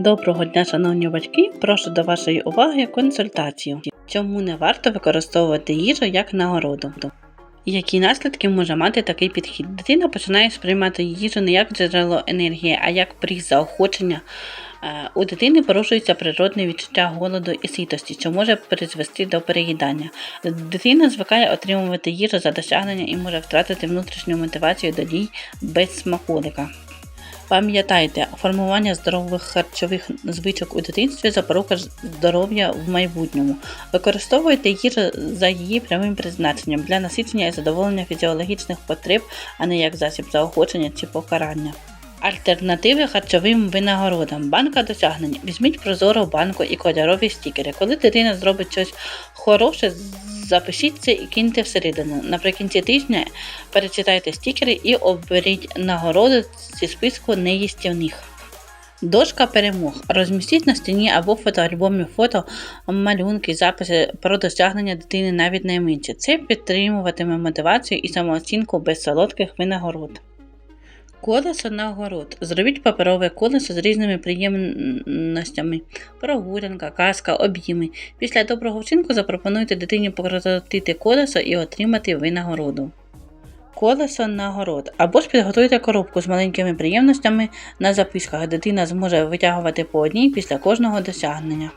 Доброго дня, шановні батьки! Прошу до вашої уваги консультацію. Чому не варто використовувати їжу як нагороду? Які наслідки може мати такий підхід? Дитина починає сприймати їжу не як джерело енергії, а як приз заохочення. Е, У дитини порушується природне відчуття голоду і ситості, що може призвести до переїдання. Дитина звикає отримувати їжу за досягнення і може втратити внутрішню мотивацію до дій без смаколика. Пам'ятайте, формування здорових харчових звичок у дитинстві запорука здоров'я в майбутньому. Використовуйте їжу за її прямим призначенням для насичення і задоволення фізіологічних потреб, а не як засіб заохочення чи покарання. Альтернативи харчовим винагородам. Банка досягнень. Візьміть прозору банку і кольорові стікери. Коли дитина зробить щось хороше, запишіть це і киньте всередину. Наприкінці тижня перечитайте стікери і оберіть нагороду зі списку неїстівних. Дошка перемог. Розмістіть на стіні або фотоальбомі фото, малюнки, записи про досягнення дитини навіть найменше. Це підтримуватиме мотивацію і самооцінку без солодких винагород. Колесо нагород. Зробіть паперове колесо з різними приємностями. Прогулянка, казка, обійми. Після доброго вчинку запропонуйте дитині покрутити колесо і отримати винагороду. Колесо нагород. Або ж підготуйте коробку з маленькими приємностями на записках. Дитина зможе витягувати по одній після кожного досягнення.